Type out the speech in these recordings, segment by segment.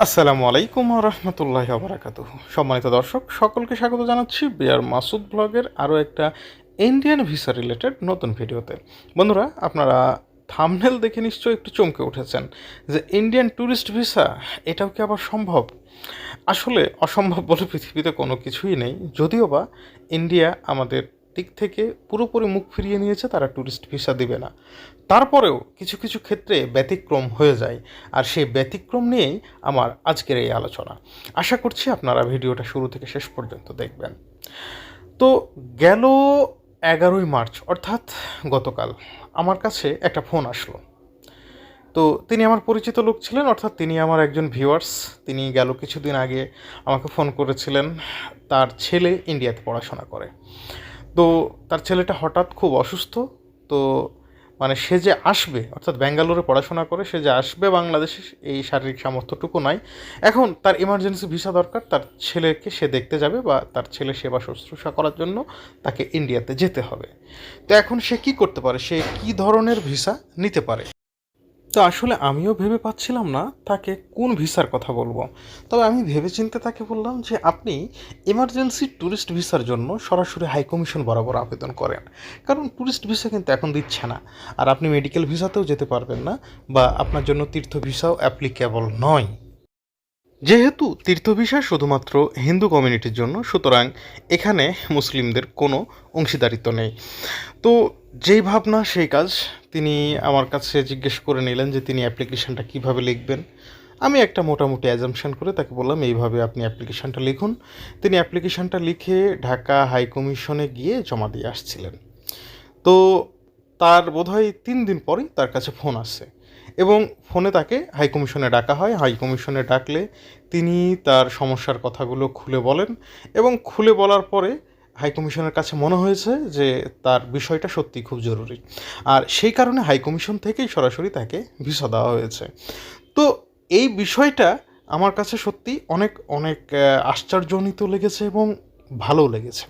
আসসালামু আলাইকুম রহমতুল্লাহ বারাকাত সম্মানিত দর্শক, সকলকে স্বাগত জানাচ্ছি বিয়ার মাসুদ ব্লগের আরও একটা ইন্ডিয়ান ভিসা রিলেটেড নতুন ভিডিওতে। বন্ধুরা, আপনারা থামনেল দেখে নিশ্চয়ই একটু চমকে উঠেছেন যে ইন্ডিয়ান ট্যুরিস্ট ভিসা এটাও কি আবার সম্ভব? আসলে অসম্ভব বলে পৃথিবীতে কোনো কিছুই নেই। যদিও বা ইন্ডিয়া আমাদের দিক থেকে পুরোপুরি মুখ ফিরিয়ে নিয়েছে তারা ট্যুরিস্ট ভিসা দিবে না। তারপরেও কিছু কিছু ক্ষেত্রে ব্যতিক্রম হয়ে যায়। আর সেই ব্যতিক্রম নিয়েই আমার আজকের এই আলোচনা। আশা করছি আপনারা ভিডিওটা শুরু থেকে শেষ পর্যন্ত দেখবেন। তো গেল এগারোই মার্চ, অর্থাৎ গতকাল আমার কাছে একটা ফোন আসলো। তো তিনি আমার পরিচিত লোক ছিলেন, অর্থাৎ তিনি আমার একজন ভিউয়ার্স তিনি গেল কিছুদিন আগে আমাকে ফোন করেছিলেন, তার ছেলে ইন্ডিয়াতে পড়াশোনা করে। তো তার ছেলেটা হঠাৎ খুব অসুস্থ, তো মানে সে যে আসবে, অর্থাৎ ব্যাঙ্গালোরে পড়াশোনা করে সে যে আসবে বাংলাদেশে, এই শারীরিক সামর্থ্যটুকু নাই। এখন তার ইমার্জেন্সি ভিসা দরকার, তার ছেলেকে সে দেখতে যাবে বা তার ছেলে সেবা শুশ্রূষা করার জন্য তাকে ইন্ডিয়াতে যেতে হবে। তো এখন সে কি করতে পারে? সে কি ধরনের ভিসা নিতে পারে? তো আসলে আমিও ভেবে পাচ্ছিলাম না তাকে কোন ভিসার কথা বলব। তবে আমি ভেবে চিনতে তাকে বললাম যে আপনি এমার্জেন্সি ট্যুরিস্ট ভিসার জন্য সরাসরি হাই কমিশন বরাবর আবেদন করেন। কারণ ট্যুরিস্ট ভিসা কিন্তু এখন দিচ্ছে না। আর আপনি মেডিকেল ভিসাতেও যেতে পারবেন না বা আপনার জন্য তীর্থ ভিসাও অ্যাপ্লিকেবল নয়। যেহেতু তীর্থ ভিসা শুধুমাত্র হিন্দু কমিউনিটির জন্য, সুতরাং এখানে মুসলিমদের কোনো অংশীদারিত্ব নেই। তো যেই ভাবনা, সেই কাজ তিনি আমার কাছে জিজ্ঞেস করে নিলেন যে তিনি অ্যাপ্লিকেশনটা কীভাবে লিখবেন। আমি একটা মোটামুটি অ্যাজামশান করে তাকে বললাম, এইভাবে আপনি অ্যাপ্লিকেশনটা লিখুন। তিনি অ্যাপ্লিকেশনটা লিখে ঢাকা হাই কমিশনে গিয়ে জমা দিয়ে আসছিলেন। তো তার বোধহয় তিন দিন পরেই তার কাছে ফোন আসে। এবং ফোনে তাকে হাইকমিশনে ডাকা হয়। হাইকমিশনে ডাকলে তিনি তার সমস্যার কথাগুলো খুলে বলেন এবং খুলে বলার পরে হাইকমিশনের কাছে মনে হয়েছে যে তার বিষয়টা সত্যি খুব জরুরি। আর সেই কারণে হাইকমিশন থেকেই সরাসরি তাকে ভিসা দেওয়া হয়েছে। তো এই বিষয়টা আমার কাছে সত্যি অনেক অনেক আশ্চর্যজনিত লেগেছে এবং ভালো লেগেছে।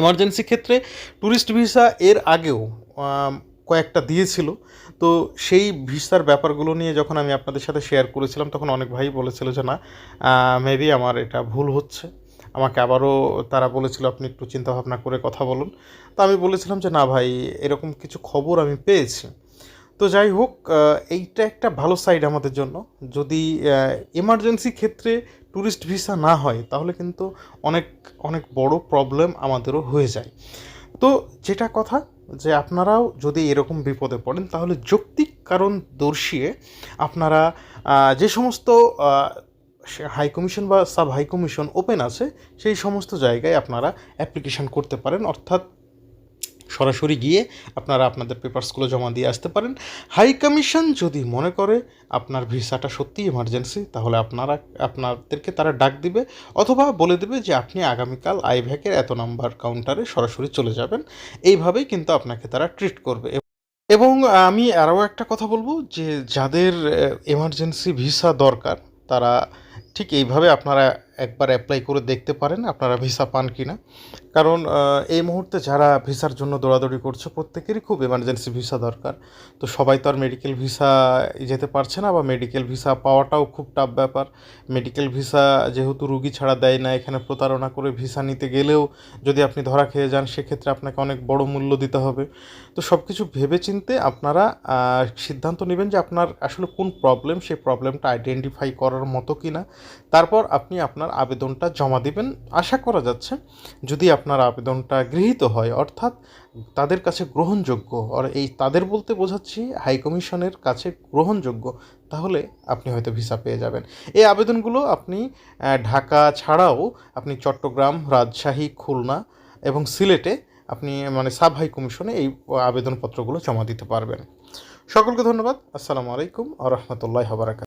এমার্জেন্সি ক্ষেত্রে ট্যুরিস্ট ভিসা এর আগেও কয়েকটা দিয়েছিল। তো সেই ভিসার ব্যাপারগুলো নিয়ে যখন আমি আপনাদের সাথে শেয়ার করেছিলাম, তখন অনেক ভাই বলেছিল যে, না মেবি আমার এটা ভুল হচ্ছে। আমাকে আবারও তারা বলেছিল, আপনি একটু চিন্তাভাবনা করে কথা বলুন। তো আমি বলেছিলাম যে, না ভাই, এরকম কিছু খবর আমি পেয়েছি। তো যাই হোক এইটা একটা ভালো সাইড আমাদের জন্য। যদি এমার্জেন্সি ক্ষেত্রে ট্যুরিস্ট ভিসা না হয়, তাহলে কিন্তু অনেক অনেক বড় প্রবলেম আমাদেরও হয়ে যায়। তো যেটা কথা যে আপনারাও যদি এরকম বিপদে পড়েন, তাহলে যৌক্তিক কারণ দর্শিয়ে আপনারা যে সমস্ত হাই কমিশন বা সাব হাই কমিশন ওপেন আছে, সেই সমস্ত জায়গায় আপনারা অ্যাপ্লিকেশন করতে পারেন। অর্থাৎ সরাসরি গিয়ে আপনারা আপনাদের পেপারসগুলো জমা দিয়ে আসতে পারেন। হাই কমিশন যদি মনে করে আপনার ভিসাটা সত্যি এমার্জেন্সি তাহলে আপনারা, আপনাদেরকে তারা ডাক দিবে অথবা বলে দেবে যে আপনি আগামীকাল আইভ্যাকের এত নাম্বার কাউন্টারে সরাসরি চলে যাবেন। এইভাবেই কিন্তু আপনাকে তারা ট্রিট করবে। এবং আমি আরও একটা কথা বলব যে যাদের এমার্জেন্সি ভিসা দরকার, তারা ঠিক এইভাবে আপনারা একবার অ্যাপ্লাই করে দেখতে পারেন আপনারা ভিসা পান কি না কারণ এই মুহূর্তে যারা ভিসার জন্য দৌড়াদৌড়ি করছে, প্রত্যেকেরই খুব এমার্জেন্সি ভিসা দরকার। তো সবাই তো আর মেডিকেল ভিসা যেতে পারছে না বা মেডিকেল ভিসা পাওয়াটাও খুব টাফ ব্যাপার। মেডিকেল ভিসা যেহেতু রুগী ছাড়া দেয় না, এখানে প্রতারণা করে ভিসা নিতে গেলেও যদি আপনি ধরা খেয়ে যান, সেক্ষেত্রে আপনাকে অনেক বড় মূল্য দিতে হবে। তো সব কিছু ভেবে চিনতে আপনারা সিদ্ধান্ত নেবেন যে আপনার আসলে কোন প্রবলেম সেই প্রবলেমটা আইডেন্টিফাই করার মতো কি না তারপর আপনি আপনার আবেদনটা জমা দিবেন। আশা করা যাচ্ছে যদি আপনার আবেদনটা গৃহীত হয়, অর্থাৎ তাদের কাছে গ্রহণযোগ্য, আর এই তাদের বলতে বোঝাচ্ছি হাই কমিশনের কাছে গ্রহণযোগ্য, তাহলে আপনি হয়তো ভিসা পেয়ে যাবেন। এই আবেদনগুলো আপনি ঢাকা ছাড়াও আপনি চট্টগ্রাম, রাজশাহী, খুলনা এবং সিলেটে আপনি মানে সাব হাই কমিশনে এই আবেদনপত্রগুলো জমা দিতে পারবেন। সকলকে ধন্যবাদ। আসসালামু আলাইকুম আ রহমতুল্লাহ